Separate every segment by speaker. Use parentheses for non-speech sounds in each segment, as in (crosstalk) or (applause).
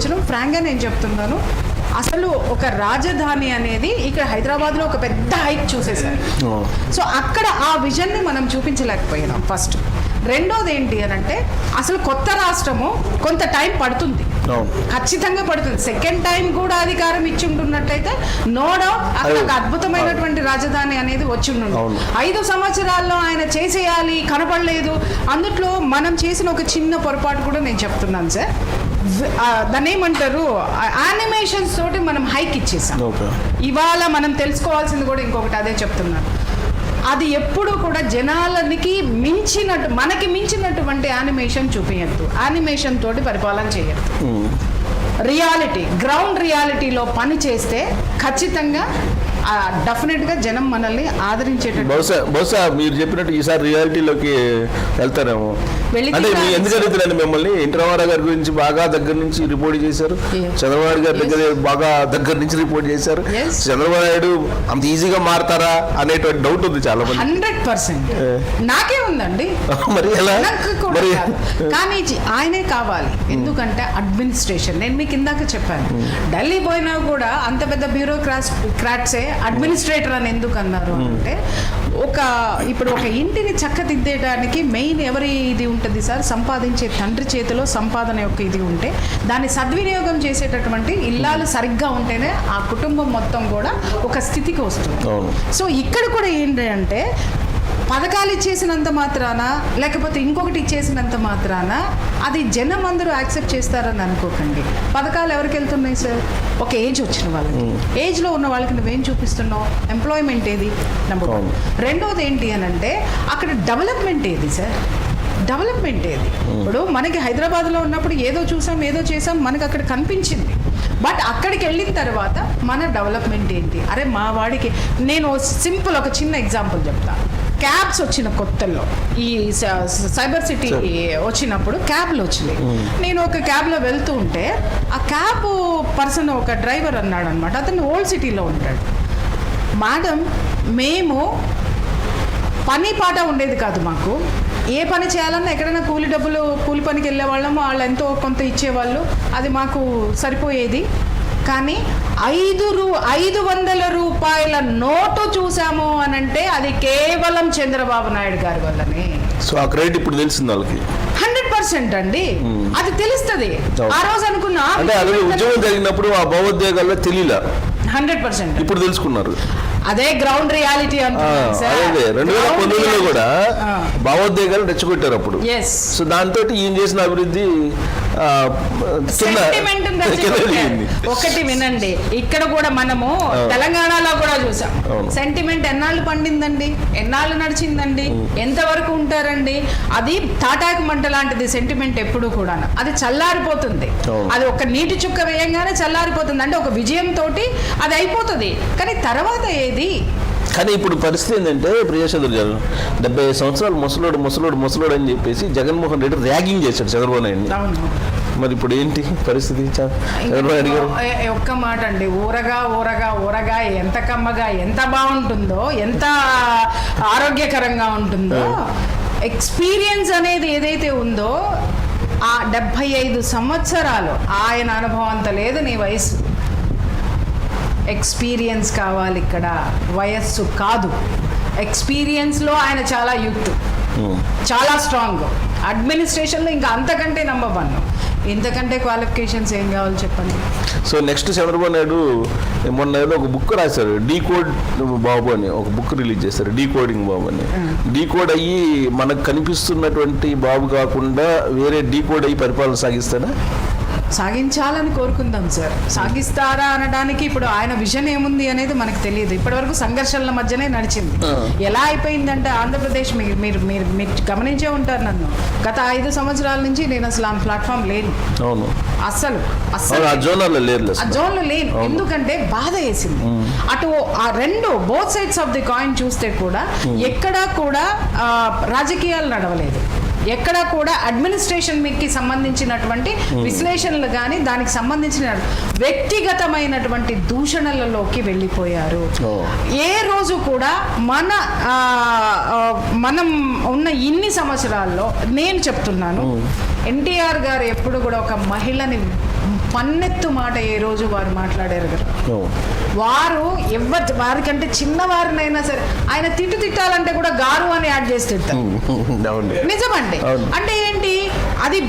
Speaker 1: గోచరం ఫ్రాంక్గా నేను చెప్తున్నాను? అసలు ఒక రాజధాని అనేది ఇక్కడ హైదరాబాద్లో ఒక పెద్ద హైట్ చూసేసారు. సో అక్కడ ఆ విజన్ని మనం చూపించలేకపోయినాం ఫస్ట్. రెండోది ఏంటి అని అంటే అసలు కొత్త రాష్ట్రము కొంత టైం పడుతుంది. ఖచ్చితంగా పడుతుంది. సెకండ్ టైం కూడా అధికారం ఇచ్చి ఉంటున్నట్టయితే నో డౌట్ అక్కడ ఒక అద్భుతమైనటువంటి రాజధాని అనేది వచ్చి. ఐదు సంవత్సరాల్లో ఆయన చేసేయాలి కనపడలేదు. అందుట్లో మనం చేసిన ఒక చిన్న పొరపాటు కూడా నేను చెప్తున్నాను సార్ దాన్ని ఏమంటారు? యానిమేషన్స్ తోటి మనం హైక్ ఇచ్చేసాం. ఇవాళ మనం తెలుసుకోవాల్సింది కూడా ఇంకొకటి అదే చెప్తున్నాను అది ఎప్పుడు కూడా జనాలకి మించినట్టు మనకి మించినటువంటి యానిమేషన్ చూపించద్దు యానిమేషన్ తోటి పరిపాలన చేయొద్దు. రియాలిటీ గ్రౌండ్ రియాలిటీలో పని చేస్తే ఖచ్చితంగా డెఫినెట్గా జనం మనల్ని ఆదరించేటట్టు.
Speaker 2: బహుశా బహుశా మీరు చెప్పినట్టు ఈసారి రియాలిటీలోకి వెళ్తారేమో.
Speaker 1: వెళితే
Speaker 2: అంటే ఎందుకు. అడుగుతున్నాను మిమ్మల్ని? రామారావు గారి గురించి బాగా దగ్గర నుంచి రిపోర్ట్ చేశారు. చంద్రబాబు గారి. దగ్గర బాగా దగ్గర నుంచి రిపోర్ట్ చేశారు. చంద్రబాబు నాయుడు అంత ఈజీగా మారతారా అనేటువంటి డౌట్ ఉంది చాలా మంది
Speaker 1: హండ్రెడ్ పర్సెంట్. నాకే ఉందండి. (laughs)
Speaker 2: మరి ఎలా? మరి. (laughs)
Speaker 1: కానీ ఆయనే కావాలి. ఎందుకంటే అడ్మినిస్ట్రేషన్ నేను మీకు ఇందాక చెప్పాను. ఢిల్లీ పోయినా కూడా అంత పెద్ద బ్యూరోక్రాట్స్ క్రాట్సే అడ్మినిస్ట్రేటర్ అని ఎందుకు అన్నారు అంటే ఒక ఇప్పుడు ఒక ఇంటిని చక్కదిద్దేయడానికి మెయిన్ ఎవరి ఇది ఉంటుంది సార్? సంపాదించే తండ్రి చేతిలో సంపాదన యొక్క ఇది ఉంటే దాన్ని సద్వినియోగం చేసేటటువంటి ఇల్లాలు సరిగ్గా ఉంటేనే ఆ కుటుంబం మొత్తం కూడా ఒక స్థితికి వస్తుంది. సో ఇక్కడ కూడా ఏంటి అంటే పథకాలు ఇచ్చేసినంత మాత్రాన? లేకపోతే ఇంకొకటి ఇచ్చేసినంత మాత్రాన? అది జనం అందరూ యాక్సెప్ట్ చేస్తారని అనుకోకండి. పథకాలు ఎవరికి వెళ్తున్నాయి సార్? ఒక ఏజ్ వచ్చిన వాళ్ళకి. ఏజ్లో ఉన్న వాళ్ళకి నువ్వేం చూపిస్తున్నావు? ఎంప్లాయ్మెంట్ ఏది? Number one. రెండోది ఏంటి అని అంటే అక్కడ డెవలప్మెంట్ ఏది సార్? డెవలప్మెంట్ ఏది? ఇప్పుడు మనకి హైదరాబాద్లో ఉన్నప్పుడు ఏదో చూసాం ఏదో చేసాం మనకి అక్కడ కనిపించింది. బట్ అక్కడికి వెళ్ళిన తర్వాత మన డెవలప్మెంట్ ఏంటి? అరే మా వాడికి నేను సింపుల్ ఒక చిన్న ఎగ్జాంపుల్ చెప్తా క్యాబ్స్ వచ్చిన కొత్తల్లో. ఈ సైబర్ సిటీ వచ్చినప్పుడు క్యాబ్లు వచ్చినాయి. నేను ఒక క్యాబ్లో వెళ్తూ ఉంటే ఆ క్యాబ్ పర్సన్ ఒక డ్రైవర్ అన్నాడు అనమాట అతను ఓల్డ్ సిటీలో ఉంటాడు. మేడం మేము పని పాట ఉండేది కాదు మాకు. ఏ పని చేయాలన్నా ఎక్కడైనా కూలి డబ్బులు కూలి పనికి వెళ్ళే వాళ్ళము వాళ్ళు ఎంతో కొంత ఇచ్చేవాళ్ళు. అది మాకు సరిపోయేది. కానీ ఐదు రూ ఐదు వందల రూపాయల నోటు చూసాము అని అంటే అది కేవలం చంద్రబాబు నాయుడు గారి వల్లనే.
Speaker 2: సో ఆ క్రెడిట్ ఇప్పుడు తెలిసింది వాళ్ళకి.
Speaker 1: హండ్రెడ్ పర్సెంట్ అండి. అది తెలుస్తుంది. ఆ రోజు అనుకున్నా
Speaker 2: ఉద్యోగం జరిగినప్పుడు ఆ భావోద్వేగాల్లో తెలియలే.
Speaker 1: Hundred percent.
Speaker 2: ఇప్పుడు తెలుసుకున్నారు.
Speaker 1: అదే గ్రౌండ్ రియాలిటీ
Speaker 2: అదే రెండు వేల పంతొమ్మిదిలో కూడా భావోద్వేగాలు రెచ్చగొట్టారు అప్పుడు. సో దాంతో ఈయన చేసిన అభివృద్ధి.
Speaker 1: ఒకటి వినండి. ఇక్కడ కూడా మనము తెలంగాణలో కూడా చూసాం. సెంటిమెంట్ ఎన్నాళ్ళు పండిందండి? ఎన్నాళ్ళు నడిచిందండి? ఎంతవరకు ఉంటారండి? అది తాటాకు మంట లాంటిది సెంటిమెంట్ ఎప్పుడు కూడా అది చల్లారిపోతుంది. అది ఒక నీటి చుక్క వేయంగానే చల్లారిపోతుంది. అంటే ఒక విజయం తోటి అది అయిపోతుంది. కానీ తర్వాత ఏది
Speaker 2: కానీ ఇప్పుడు పరిస్థితి ఏంటంటే ప్రియచంద్ర గారు డెబ్బై ఐదు సంవత్సరాలు ముసలోడు ముసలోడు ముసలోడు అని చెప్పేసి జగన్మోహన్ రెడ్డి ర్యాగింగ్ చేశాడు చంద్రబాబు నాయుడిని.
Speaker 1: అవును.
Speaker 2: మరి ఇప్పుడు ఏంటి పరిస్థితి? నాయుడు
Speaker 1: ఒక్క మాట అండి. ఊరగా ఊరగా ఊరగా ఎంత కమ్మగా ఎంత బాగుంటుందో ఎంత ఆరోగ్యకరంగా ఉంటుందో ఎక్స్పీరియన్స్ అనేది ఏదైతే ఉందో ఆ డెబ్భై ఐదు సంవత్సరాలు ఆయన అనుభవం అంత లేదు నీ వయసు ఎక్స్పీరియన్స్ కావాలి ఇక్కడ. వయస్సు కాదు. ఎక్స్పీరియన్స్లో ఆయన చాలా యూత్. చాలా స్ట్రాంగ్. అడ్మినిస్ట్రేషన్లో ఇంకా అంతకంటే నెంబర్ వన్. ఇంతకంటే క్వాలిఫికేషన్స్ ఏం కావాలి చెప్పండి?
Speaker 2: సో నెక్స్ట్ చంద్రబాబు నాయుడు మొన్న ఏదో ఒక బుక్ రాశారు. డీ కోడ్ బాబు అని ఒక బుక్ రిలీజ్ చేశారు. డీ కోడింగ్ బాబు అని. డీ కోడ్ అయ్యి మనకు కనిపిస్తున్నటువంటి బాబు కాకుండా వేరే డీ కోడ్ అయ్యి పరిపాలన సాగిస్తాడా?
Speaker 1: సాగించాలని కోరుకుందాం సార్. సాగిస్తారా అనడానికి ఇప్పుడు ఆయన విజన్ ఏముంది అనేది మనకు తెలియదు. ఇప్పటివరకు సంఘర్షణల మధ్యనే నడిచింది. ఎలా అయిపోయిందంటే ఆంధ్రప్రదేశ్ మీరు మీరు మీరు మీరు గమనించే ఉంటారు నన్ను. గత ఐదు సంవత్సరాల నుంచి నేను అసలు ఆ ప్లాట్ఫామ్ లేను.
Speaker 2: అవును.
Speaker 1: అస్సలు
Speaker 2: అవును
Speaker 1: అస్సలు
Speaker 2: ఆ
Speaker 1: జోన్లో లేను. ఎందుకంటే బాధ వేసింది. అటు ఆ రెండు both sides of the coin చూస్తే కూడా ఎక్కడా కూడా రాజకీయాలు నడవలేదు. ఎక్కడా కూడా అడ్మినిస్ట్రేషన్ మీకు సంబంధించినటువంటి విశ్లేషణలు కానీ దానికి సంబంధించిన వ్యక్తిగతమైనటువంటి దూషణలలోకి వెళ్ళిపోయారు. ఏ రోజు కూడా మన మనం ఉన్న ఇన్ని సంవత్సరాల్లో నేను చెప్తున్నాను ఎన్టీఆర్ గారు ఎప్పుడు కూడా ఒక మహిళని పన్నెత్తు మాట ఏ రోజు వారు మాట్లాడారు కదా. వారు ఎవరి వారికంటే చిన్నవారినైనా సరే ఆయన తిట్టు తిట్టాలంటే కూడా గారు అని యాడ్ చేసి తిడతారు. నిజమండి. అంటే ఏంటి? అది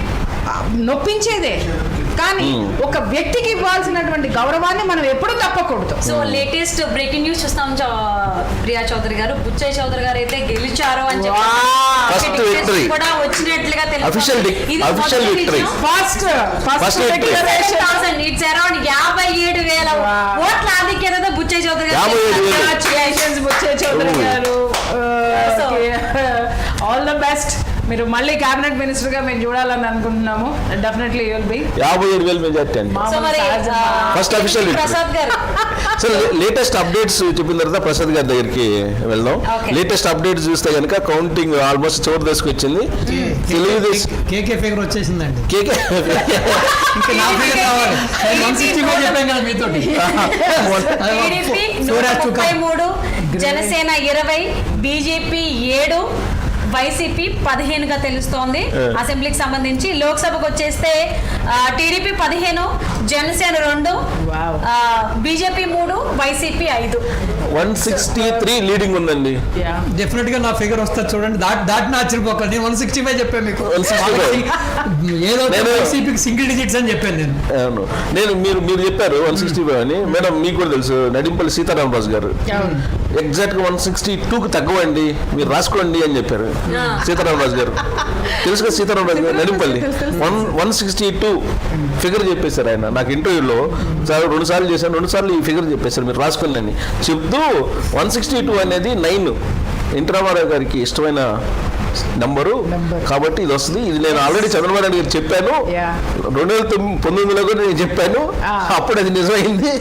Speaker 1: నొప్పించేదే. కానీ ఒక వ్యక్తికి ఇవ్వాల్సినటువంటి గౌరవాన్ని మనం ఎప్పుడూ తప్పకూడదు
Speaker 3: సో లేటెస్ట్ బ్రేకింగ్ న్యూస్ చూస్తాం చౌ- ప్రియా చౌదరి గారు బుచ్చయ్య చౌదరి గారు అయితే గెలిచారు అని చెప్పి. కూడా వచ్చినట్లుగా తెలుస్తుంది.
Speaker 2: Official dic-
Speaker 3: ఇది
Speaker 2: official
Speaker 3: మొదటి
Speaker 2: victory.
Speaker 3: విజయం.
Speaker 1: First
Speaker 2: First
Speaker 1: first
Speaker 2: victory.
Speaker 3: 7,000. It's around యాభై ఏడు వేల. ఓట్ల ఆధిక్యతతో బుచ్చయ్య చౌదరి గారు
Speaker 2: యాభై ఏడు వేలు.
Speaker 1: Congratulations Butche Chowdary
Speaker 2: Oh.
Speaker 1: Garu all the best మీరు మళ్ళీ క్యాబినెట్ మినిస్టర్గా మేము చూడాలని అనుకుంటున్నాము. డెఫినెట్లీ యుల్ బి
Speaker 2: యాభై ఏడు వేలు మెజార్టీ అండి official victory.
Speaker 3: ప్రసాద్ గారు.
Speaker 2: సరే లేటెస్ట్ అప్డేట్స్ చెప్పిన తర్వాత ప్రసాద్ గారి దగ్గరికి వెళ్దాం. లేటెస్ట్ అప్డేట్స్ చూస్తే కనుక కౌంటింగ్ ఆల్మోస్ట్ చివరి దశకు వచ్చింది తెలుగుదేశం
Speaker 4: కేకే ఫిగర్ వచ్చేసిందండి.
Speaker 2: కేకే (laughs)
Speaker 4: చెప్పాం కదా
Speaker 3: జనసేన ఇరవై బీజేపీ ఏడు వైసీపీ పదిహేనుగా తెలుస్తోంది. అసెంబ్లీకి సంబంధించి లోక్సభకు వచ్చేస్తే ఆ, టీడీపీ పదిహేను జనసేన రెండు బీజేపీ మూడు వైసీపీ ఐదు.
Speaker 2: వన్ సిక్స్టీ త్రీ లీడింగ్ ఉందండి.
Speaker 4: డెఫినెట్గా నా ఫిగర్ వస్తుంది చూడండి. దాటి దాటిన ఆశ్చర్యపోకండి నేను వన్ సిక్స్టీ ఫైవ్ చెప్పాను మీకు.
Speaker 2: 165.
Speaker 4: ఏదో
Speaker 2: నేను-
Speaker 4: వైసీపీకి సింగిల్ డిజిట్స్ అని చెప్పాను నేను.
Speaker 2: అవును. నేను మీరు మీరు చెప్పారు వన్ సిక్స్టీ ఫైవ్ అని. మేడం మీకు కూడా తెలుసు నడింపల్లి సీతారామరాజు గారు. ఎగ్జాక్ట్గా వన్ సిక్స్టీ టూకి తగ్గవండి. మీరు రాసుకోండి అని చెప్పారు. సీతారామరాజు గారు. తెలుసు కదా Sitaramaraju garu Nadimpalli. One one sixty two figure చెప్పేశారు ఆయన. నాకు ఇంటర్వ్యూలో సార్ రెండు సార్లు చేశాను రెండు సార్లు ఈ ఫిగర్ చెప్పేశారు. మీరు రాసుకోండి అని. చెప్తూ వన్ సిక్స్టీ టూ అనేది నైన్ ఎన్టీ రామారావు గారికి ఇష్టమైన నంబరు. కాబట్టి ఇది వస్తుంది. ఇది నేను ఆల్రెడీ చంద్రబాబు నాయుడు గారికి చెప్పాను. రెండు వేల తొమ్మిది పంతొమ్మిదిలో కూడా నేను చెప్పాను.
Speaker 1: Ah.
Speaker 2: అప్పుడు అది నిజమైంది.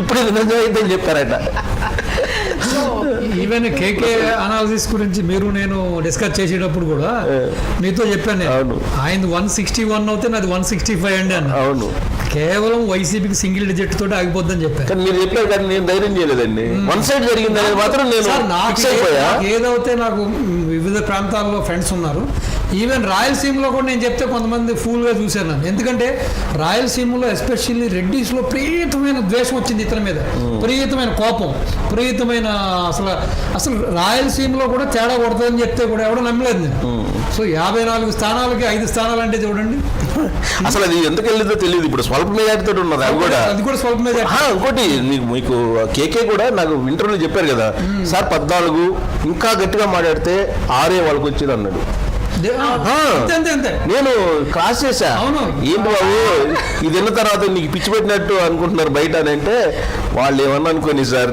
Speaker 2: ఇప్పుడు ఇది నిజమైంది అని చెప్పారట
Speaker 4: ఈవెన్ కేకే అనాలిసిస్ గురించి మీరు నేను డిస్కస్ చేసేటప్పుడు కూడా మీతో చెప్పాను నేను. ఆయన వన్ సిక్స్టీ వన్ అవుతే నాది వన్ సిక్స్టీ ఫైవ్ అండి అన్న.
Speaker 2: అవును.
Speaker 4: కేవలం వైసీపీకి సింగిల్ డిజిట్ తోటి ఆగిపోద్దని చెప్పాను
Speaker 2: కానీ మీరు చెప్పారు కానీ నేను ధైర్యం చేయలేదండి. వన్ సైడ్ జరిగింది అనేది మాత్రం నేను
Speaker 4: ఏదైతే నాకు వివిధ ప్రాంతాల్లో ఫ్రెండ్స్ ఉన్నారు ఈవెన్ రాయలసీమలో కూడా నేను చెప్తే కొంతమంది ఫూల్గా చూశాను నన్ను. ఎందుకంటే రాయలసీమలో ఎస్పెషల్లీ రెడ్డిస్లో ప్రీతమైన ద్వేషం వచ్చింది ఇతని మీద. ప్రీతమైన కోపం ప్రీతమైన అసలు అసలు రాయలసీమలో కూడా తేడా కొడుతుందని చెప్తే కూడా ఎవడో నమ్మలేదు నేను. సో యాభై నాలుగు స్థానాలకి ఐదు స్థానాలు అంటే చూడండి.
Speaker 2: అసలు అది ఎందుకు వెళ్ళిందో తెలియదు. ఇప్పుడు స్వల్ప మెజార్టీతో ఉన్నది అది కూడా
Speaker 4: అది కూడా స్వల్ప
Speaker 2: ఆ, ఇంకోటి మీకు మీకు కేకే కూడా నాకు ఇంటర్వ్యూలో చెప్పారు కదా. సార్ పద్నాలుగు ఇంకా గట్టిగా మాట్లాడితే ఆరే వాళ్ళకి వచ్చేది అన్నాడు. నేను క్రాస్ చేశా. ఏంటి బాబు ఇది విన్న తర్వాత నీకు పిచ్చి పెట్టినట్టు అనుకుంటున్నారు బయట అని అంటే వాళ్ళు ఏమన్నా అనుకోని సార్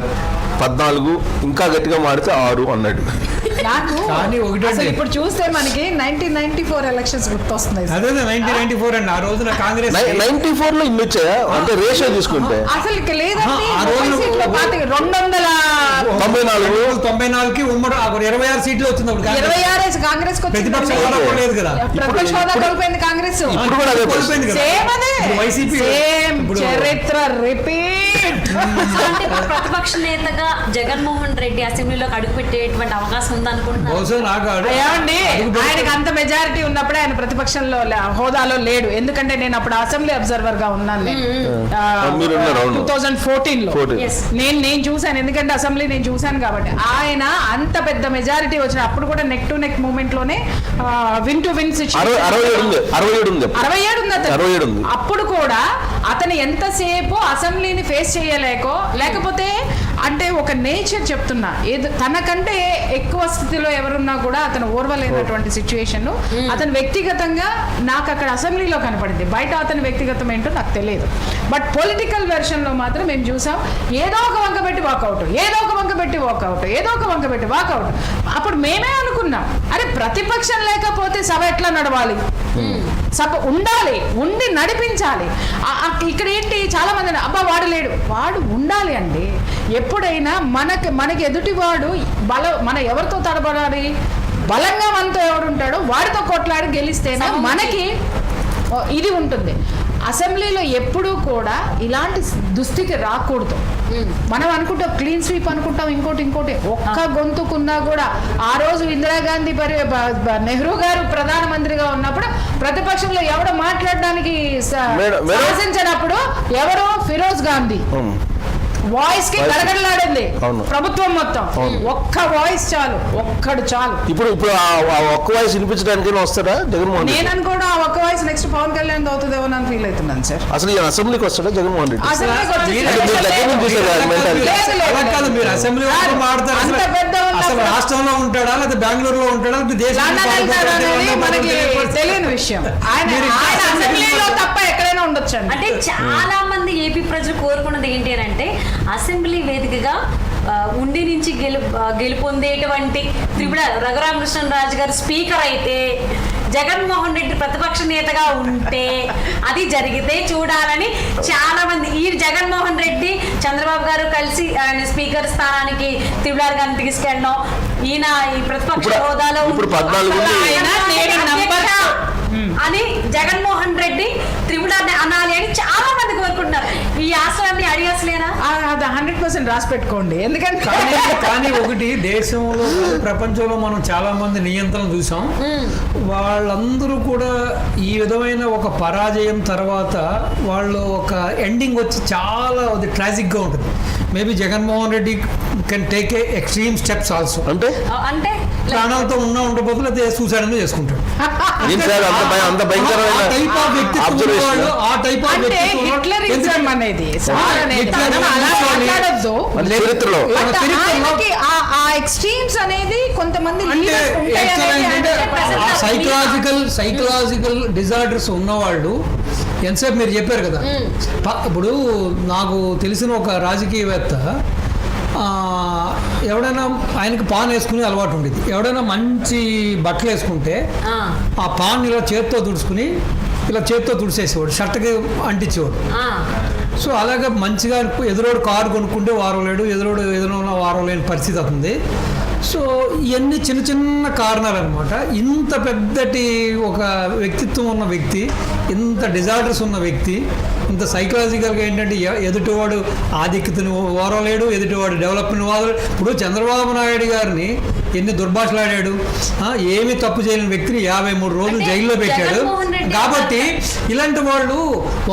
Speaker 2: పద్నాలుగు ఇంకా గట్టిగా మాడితే ఆరు అన్నాడు.
Speaker 1: నాకు
Speaker 4: కానీ ఒకటండి.
Speaker 1: అసలు ఇప్పుడు చూస్తే మనకి నైన్టీన్ నైన్టీ ఫోర్ ఎలక్షన్స్ గుర్తొస్తున్నాయి.
Speaker 4: అదే నైన్టీన్ నైన్టీ ఫోర్ అండి. ఆ రోజున కాంగ్రెస్
Speaker 2: నైన్టీ ఫోర్లో ఇన్ని వచ్చాయా? అంటే రేషియో తీసుకుంటే.
Speaker 1: అసలు లేదండి. రెండు వందల
Speaker 2: తొంభై నాలుగు.
Speaker 4: తొంభై నాలుగుకి ఉమ్మడి ఆ ఇరవై ఆరు సీట్లు వచ్చింది అప్పుడు కాంగ్రెస్.
Speaker 1: ఇరవై ఆరు కాంగ్రెస్
Speaker 4: ప్రతిపక్ష హోదా కదా.
Speaker 1: ప్రతిపక్ష హోదా కోల్పోయింది కాంగ్రెస్.
Speaker 2: ఇప్పుడు కూడా
Speaker 4: కోల్పోయింది కదా.
Speaker 1: సేమ్ అదే.
Speaker 4: ఇప్పుడు వైసీపీ
Speaker 1: చరిత్ర రిపీట్.
Speaker 3: ప్రతిపక్ష నేతగా జగన్మోహన్ రెడ్డి అసెంబ్లీలోకి అడుగుపెట్టేటువంటి అవకాశం
Speaker 4: పెడితే-
Speaker 1: ఆయనకి అంత మెజారిటీ ఉన్నప్పుడే ఆయన ప్రతిపక్షంలో హోదాలో లేడు. ఎందుకంటే నేను అప్పుడు అసెంబ్లీ అబ్జర్వర్గా ఉన్నాను
Speaker 2: అవును.
Speaker 1: Two thousand fourteen. లో
Speaker 2: 14.
Speaker 3: Yes.
Speaker 1: నేను నేను చూశాను. ఎందుకంటే అసెంబ్లీ నేను చూశాను కాబట్టి. ఆయన అంత పెద్ద మెజారిటీ వచ్చిన అప్పుడు కూడా నెక్ టు నెక్ మూమెంట్లోనే విన్ టు విన్
Speaker 2: అరవై ఏడు.
Speaker 1: అప్పుడు కూడా అతను ఎంతసేపు అసెంబ్లీని ఫేస్ చేయలేకో లేకపోతే అంటే ఒక నేచర్ చెప్తున్నా. ఏదో తనకంటే ఎక్కువ స్థితిలో ఎవరున్నా కూడా అతను ఓర్వలేనటువంటి సిచ్యువేషన్ అతను వ్యక్తిగతంగా నాకు అక్కడ అసెంబ్లీలో కనపడింది. బయట అతని వ్యక్తిగతం ఏంటో నాకు తెలియదు. బట్ పొలిటికల్ వెర్షన్లో మాత్రం మేము చూసాం ఏదో ఒక వంక పెట్టి వాకౌట్ ఏదో ఒక వంక పెట్టి వాకౌట్ ఏదో ఒక వంక పెట్టి వాకౌట్. అప్పుడు మేమే అనుకున్నాం అరే ప్రతిపక్షం లేకపోతే సభ ఎట్లా నడవాలి? సభ ఉండాలి ఉండి నడిపించాలి. ఇక్కడ ఏంటి చాలా మంది అబ్బా వాడు లేడు. వాడు ఉండాలి అండి. ఎప్పుడైనా మనకి మనకి ఎదుటివాడు బల మన ఎవరితో తడబడాలి? బలంగా మనతో ఎవడు ఉంటాడో వాడితో కొట్లాడి గెలిస్తేనే. మనకి ఇది ఉంటుంది. అసెంబ్లీలో ఎప్పుడూ కూడా ఇలాంటి దుస్థితి రాకూడదు. మనం అనుకుంటాం క్లీన్ స్వీప్ అనుకుంటాం ఇంకోటి ఇంకోటి. ఒక్క గొంతుకున్నా కూడా ఆ రోజు ఇందిరాగాంధీ పరి నెహ్రూ గారు ప్రధానమంత్రిగా ఉన్నప్పుడు ప్రతిపక్షంలో ఎవడు మాట్లాడడానికి. సాహసించినప్పుడు ఎవరు ఫిరోజ్ గాంధీ.
Speaker 2: వాయిస్కి.
Speaker 1: గడగడలాడింది. ప్రభుత్వం మొత్తం. ఒక్క వాయిస్ చాలు. ఒక్కడు చాలు.
Speaker 2: ఇప్పుడు ఇప్పుడు ఒక్క వాయిస్ వినిపించడానికి వస్తాడా? జగన్మోహన్
Speaker 1: నేను అనుకోవడం ఆ ఒక్క వాయిస్ నెక్స్ట్ పవన్ కళ్యాణ్ అవుతుందేమో అని ఫీల్ అవుతున్నాను సార్.
Speaker 2: అసలు ఈ అసెంబ్లీకి వస్తాడా జగన్మోహన్ రెడ్డి?
Speaker 1: అసెంబ్లీకి వచ్చి-
Speaker 4: మీరు-. అసెంబ్లీ
Speaker 1: అంత పెద్ద
Speaker 4: అసలు రాష్ట్రంలో ఉంటాడా లేదా బెంగళూరులో ఉంటాడా
Speaker 1: మనకి. తెలియని విషయం ఆయన
Speaker 4: అసెంబ్లీలో
Speaker 1: తప్ప ఎక్కడైనా ఉండొచ్చండి
Speaker 3: అంటే చాలా మంది ఏపీ ప్రజలు కోరుకున్నది ఏంటి అని అంటే అసెంబ్లీ వేదికగా ఉండి నుంచి గెలు గెలుపొందేటువంటి త్రిపుర రఘురామకృష్ణరాజు గారు స్పీకర్ అయితే జగన్మోహన్ రెడ్డి ప్రతిపక్ష నేతగా ఉంటే అది జరిగితే చూడాలని చాలా మంది ఈ జగన్మోహన్ రెడ్డి చంద్రబాబు గారు కలిసి ఆయన స్పీకర్ స్థానానికి త్రిపుర గారిని తీసుకెళ్ళడం ఈయన ఈ ప్రతిపక్ష
Speaker 2: ఇప్పుడు-
Speaker 3: హోదాలో అని జగన్మోహన్ రెడ్డి త్రిపుర అనాలి అని చాలా మంది కోరుకుంటున్నారు. ఈ ఆశలన్నీ అడిగేసలేనా
Speaker 1: అది హండ్రెడ్ పర్సెంట్ రాసి పెట్టుకోండి. ఎందుకంటే
Speaker 4: కానీ కానీ ఒకటి దేశంలో ప్రపంచంలో మనం చాలా మంది నియంత్రణ చూసాం. వాళ్ళందరూ కూడా ఈ విధమైన ఒక పరాజయం తర్వాత వాళ్ళు ఒక ఎండింగ్ వచ్చి చాలా అది ట్రాజిక్గా ఉంటుంది. Maybe Jaganmohan Reddy can take a extreme steps also
Speaker 2: అంటే?
Speaker 3: అంటే?
Speaker 4: ప్రాణాలతో ఉన్నా ఉండకపోతే లేదా సూసైడ్ అనేది చేసుకుంటాడు.
Speaker 2: ఏంటి సార్ అంత భయ- అంత
Speaker 4: ఆ
Speaker 2: భయంకరమైన
Speaker 4: టైప్ ఆఫ్
Speaker 1: అంటే హిట్లరిజం అనేది
Speaker 2: చరిత్రలో.
Speaker 1: ఆ- ఎక్స్ట్రీమ్స్ అనేది కొంతమంది
Speaker 4: సైకలాజికల్ సైకలాజికల్ డిజార్డర్స్ ఉన్నవాళ్ళు ఎంతసేపు మీరు చెప్పారు కదా? ఇప్పుడు నాకు తెలిసిన ఒక రాజకీయవేత్త ఎవడైనా ఆయనకి పాన్ వేసుకునే అలవాటు ఉండేది. ఎవడైనా మంచి బట్టలు వేసుకుంటే
Speaker 3: ఆ,
Speaker 4: పాన్ ఇలా చేత్తో తుడుచుకుని ఇలా చేత్తో తుడిచేసేవాడు షర్ట్కి అంటించేవాడు. సో అలాగే మంచిగా ఎదురోడు కారు కొనుక్కుంటే వారం లేడు ఎదురోడు ఎదురున్న వారం లేని పరిస్థితి అవుతుంది. సో ఇవన్నీ చిన్న చిన్న కారణాలు అనమాట ఇంత పెద్దటి ఒక వ్యక్తిత్వం ఉన్న వ్యక్తి ఇంత డిజార్డర్స్ ఉన్న వ్యక్తి ఇంత సైకలాజికల్గా ఏంటంటే ఎదుటివాడు ఆధిక్యతను ఓరలేడు ఎదుటివాడు డెవలప్మెంట్ వాదలు ఇప్పుడు చంద్రబాబు నాయుడు గారిని ఎన్ని దుర్భాషలాడాడు? ఏమీ తప్పు చేయని వ్యక్తిని యాభై మూడు రోజులు జైల్లో పెట్టాడు. కాబట్టి ఇలాంటి వాళ్ళు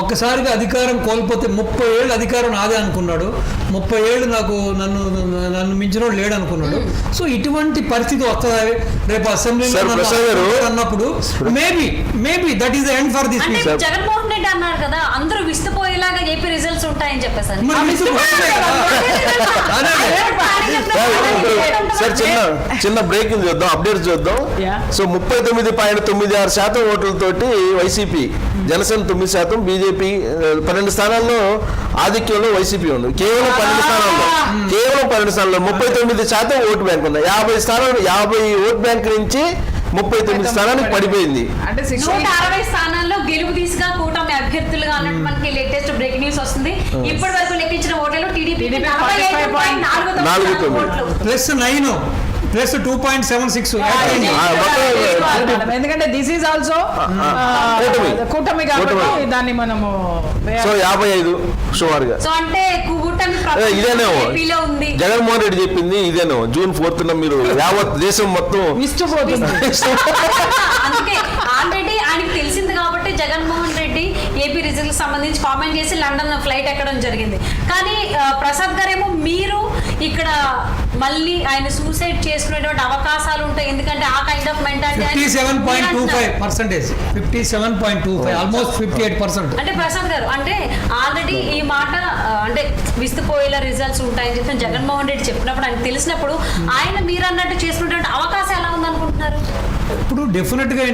Speaker 4: ఒక్కసారిగా అధికారం కోల్పోతే ముప్పై ఏళ్ళు అధికారం నాదే అనుకున్నాడు. ముప్పై ఏళ్ళు నాకు నన్ను నన్ను మించినోడు లేడు అనుకున్నాడు. సో ఇటువంటి పరిస్థితి వస్తుందా? రేపు అసెంబ్లీలో. అన్నప్పుడు maybe maybe that is the end for this.
Speaker 3: Jaganmohan Reddy అన్నారు కదా అందరూ విస్తుపోయేలాగా ఏపీ రిజల్ట్స్ ఉంటాయని చెప్పేసి అని.
Speaker 2: సార్ చిన్న చిన్న బ్రేక్ చూద్దాం అప్డేట్ చూద్దాం. సో ముప్పై తొమ్మిది పాయింట్ తొమ్మిది ఆరు శాతం ఓట్లతోటి వైసీపీ జనసేన తొమ్మిది శాతం బీజేపీ పన్నెండు స్థానాల్లో ఆధిక్యంలో వైసీపీ ఉంది. కేవలం పన్నెండు స్థానాల్లో. కేవలం పన్నెండు స్థానాల్లో ముప్పై తొమ్మిది శాతం ఓటు బ్యాంక్ ఉంది యాభై స్థానాలు యాభై ఓట్ బ్యాంక్ నుంచి ముప్పై తొమ్మిది స్థానానికి పడిపోయింది.
Speaker 1: అంటే
Speaker 3: అరవై స్థానాల్లో గెలుపు కూటమి అభ్యర్థులుగా అన్నట్టు మనకి లేటెస్ట్ బ్రేక్ న్యూస్ వస్తుంది. ఇప్పటి వరకు లెక్కించిన ఓట్లలో TDP
Speaker 4: plus nine plus two point seven six
Speaker 1: ఎందుకంటే దిస్ ఈజ్ ఆల్సో
Speaker 2: కూటమి.
Speaker 1: కాబట్టి. దాన్ని మనము
Speaker 2: సో యాభై ఐదు సుమారుగా
Speaker 3: సో అంటే ప్రభుత్వం
Speaker 2: ఇదేనేమో. జగన్మోహన్ రెడ్డి చెప్పింది ఇదేనో జూన్ ఫోర్త్ మీరు యావత్ దేశం మొత్తం (laughs)
Speaker 1: విస్తుపోతుంది
Speaker 3: అందుకే ఆల్రెడీ ఆయనకి తెలిసింది కాబట్టి జగన్మోహన్ రెడ్డి ఏపీ రిజల్ట్ సంబంధించి కామెంట్ చేసి లండన్ ఫ్లైట్ ఎక్కడం జరిగింది. కానీ ప్రసాద్ గారేమో మీరు ఇక్కడ మళ్ళీ ఆయన సూసైడ్ చేసుకునేటువంటి అవకాశాలు ఉంటాయి. ఎందుకంటే ఆ kind of
Speaker 4: fifty seven point two five percentage fifty seven point two five almost fifty eight percent
Speaker 3: అంటే ప్రసాద్ గారు అంటే ఆల్రెడీ ఈ మాట అంటే విస్తుపోయేలా రిజల్ట్స్ ఉంటాయని చెప్పి జగన్మోహన్ రెడ్డి చెప్పినప్పుడు ఆయనకు తెలిసినప్పుడు ఆయన మీరు అన్నట్టు చేసుకునేటువంటి అవకాశం ఎలా ఉందనుకుంటున్నారు?
Speaker 4: ఇప్పుడు డెఫినెట్గా